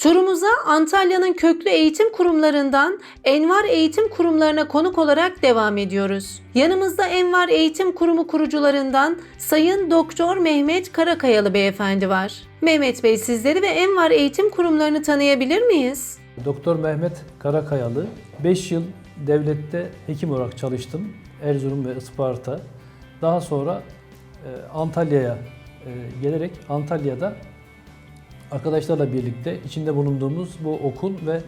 Turumuza Antalya'nın köklü eğitim kurumlarından Envar Eğitim Kurumlarına konuk olarak devam ediyoruz. Yanımızda Envar Eğitim Kurumu kurucularından Sayın Doktor Mehmet Karakayalı Beyefendi var. Mehmet Bey sizleri ve Envar Eğitim Kurumlarını tanıyabilir miyiz? Doktor Mehmet Karakayalı 5 yıl devlette hekim olarak çalıştım. Erzurum ve Isparta. Daha sonra e, Antalya'ya e, gelerek Antalya'da arkadaşlarla birlikte içinde bulunduğumuz bu okul ve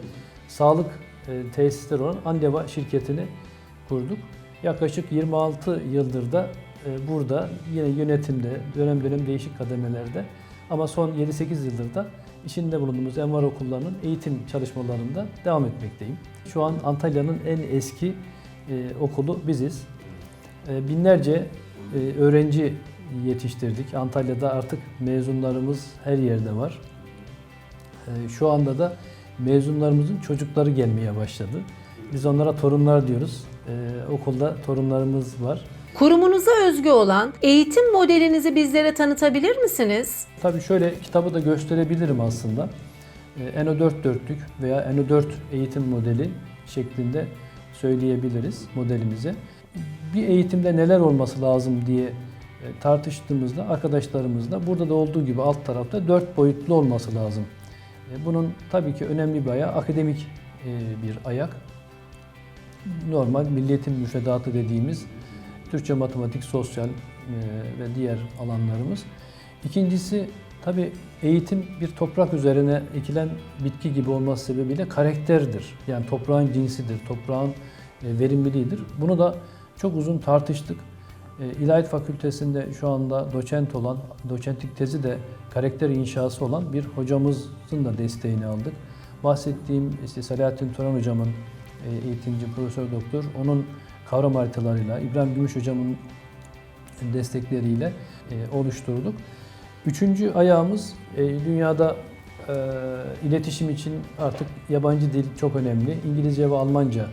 sağlık e, tesisleri olan Andeva şirketini kurduk. Yaklaşık 26 yıldır da e, burada yine yönetimde, dönem dönem değişik kademelerde ama son 7-8 yıldır da içinde bulunduğumuz envar okullarının eğitim çalışmalarında devam etmekteyim. Şu an Antalya'nın en eski e, okulu biziz. Binlerce öğrenci yetiştirdik. Antalya'da artık mezunlarımız her yerde var. E, şu anda da mezunlarımızın çocukları gelmeye başladı. Biz onlara torunlar diyoruz. E, okulda torunlarımız var. Kurumunuza özgü olan eğitim modelinizi bizlere tanıtabilir misiniz? Tabii şöyle kitabı da gösterebilirim aslında. Ee, NO4 dörtlük veya NO4 eğitim modeli şeklinde söyleyebiliriz modelimizi. Bir eğitimde neler olması lazım diye tartıştığımızda arkadaşlarımızla burada da olduğu gibi alt tarafta dört boyutlu olması lazım. E, Bunun tabii ki önemli bir ayağı akademik e, bir ayak. Normal milliyetin müfredatı dediğimiz Türkçe, matematik, sosyal e, ve diğer alanlarımız. İkincisi tabii eğitim bir toprak üzerine ekilen bitki gibi olması sebebiyle karakterdir. Yani toprağın cinsidir, toprağın e, verimliliğidir. Bunu da çok uzun tartıştık. E, İlahiyat Fakültesi'nde şu anda doçent olan, doçentlik tezi de karakter inşası olan bir hocamızın da desteğini aldık. Bahsettiğim işte Selahattin Turan hocamın e, eğitimci, profesör doktor, onun kavram haritalarıyla, İbrahim Gümüş hocamın destekleriyle e, oluşturduk. Üçüncü ayağımız e, dünyada iletişim için artık yabancı dil çok önemli. İngilizce ve Almanca.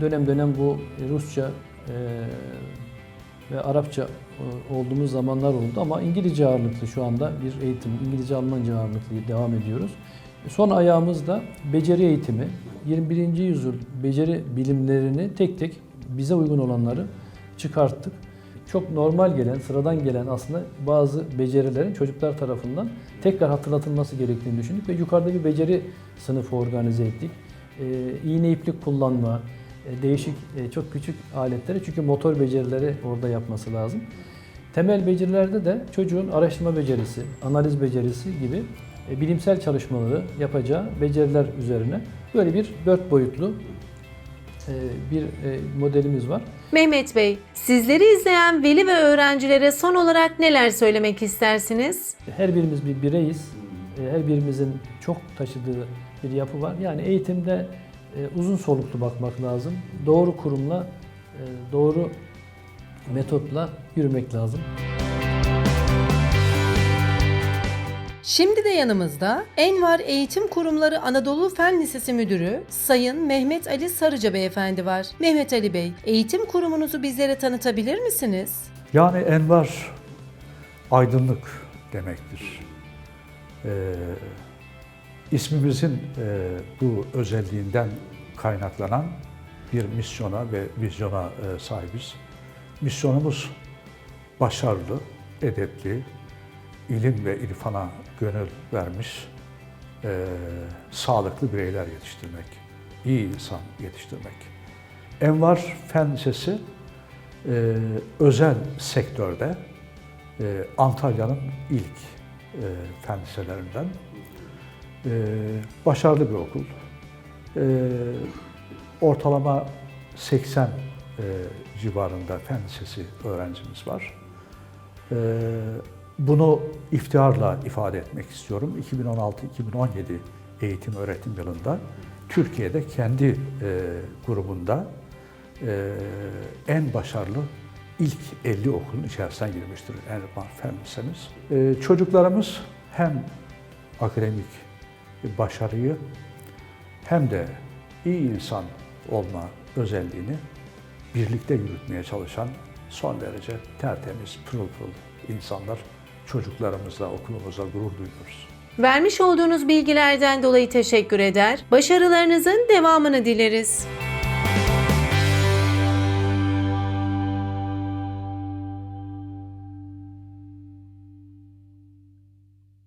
Dönem dönem bu Rusça ve Arapça e, olduğumuz zamanlar oldu ama İngilizce ağırlıklı şu anda bir eğitim, İngilizce Almanca ağırlıklı devam ediyoruz. Son ayağımız da beceri eğitimi. 21. yüzyıl beceri bilimlerini tek tek bize uygun olanları çıkarttık. Çok normal gelen, sıradan gelen aslında bazı becerilerin çocuklar tarafından tekrar hatırlatılması gerektiğini düşündük ve yukarıda bir beceri sınıfı organize ettik. Ee, iğne iplik kullanma, değişik e, çok küçük aletleri çünkü motor becerileri orada yapması lazım. Temel becerilerde de çocuğun araştırma becerisi, analiz becerisi gibi e, bilimsel çalışmaları yapacağı beceriler üzerine böyle bir dört boyutlu e, bir e, modelimiz var. Mehmet Bey, sizleri izleyen veli ve öğrencilere son olarak neler söylemek istersiniz? Her birimiz bir bireyiz. E, Her birimizin çok taşıdığı bir yapı var. Yani eğitimde e, uzun soluklu bakmak lazım. Doğru kurumla, e, doğru metotla yürümek lazım. Şimdi de yanımızda Envar Eğitim Kurumları Anadolu Fen Lisesi Müdürü Sayın Mehmet Ali Sarıca Beyefendi var. Mehmet Ali Bey, eğitim kurumunuzu bizlere tanıtabilir misiniz? Yani envar aydınlık demektir. Ee, ismimizin e, bu özelliğinden kaynaklanan bir misyona ve vizyona e, sahibiz. Misyonumuz başarılı, edepli, ilim ve irfana gönül vermiş, e, sağlıklı bireyler yetiştirmek, iyi insan yetiştirmek. Envar Fen Lisesi e, özel sektörde e, Antalya'nın ilk e, fen liselerinden. E, başarılı bir okul. E, ortalama 80 e, civarında fen lisesi öğrencimiz var. E, bunu iftiharla ifade etmek istiyorum. 2016-2017 eğitim öğretim yılında Türkiye'de kendi e, grubunda e, en başarılı ilk 50 okulun içerisine girmiştir Erman Fen Lisemiz. E, çocuklarımız hem akademik başarıyı hem de iyi insan olma özelliğini birlikte yürütmeye çalışan son derece tertemiz, pırıl pırıl insanlar çocuklarımızla, okulumuzla gurur duyuyoruz. Vermiş olduğunuz bilgilerden dolayı teşekkür eder. Başarılarınızın devamını dileriz.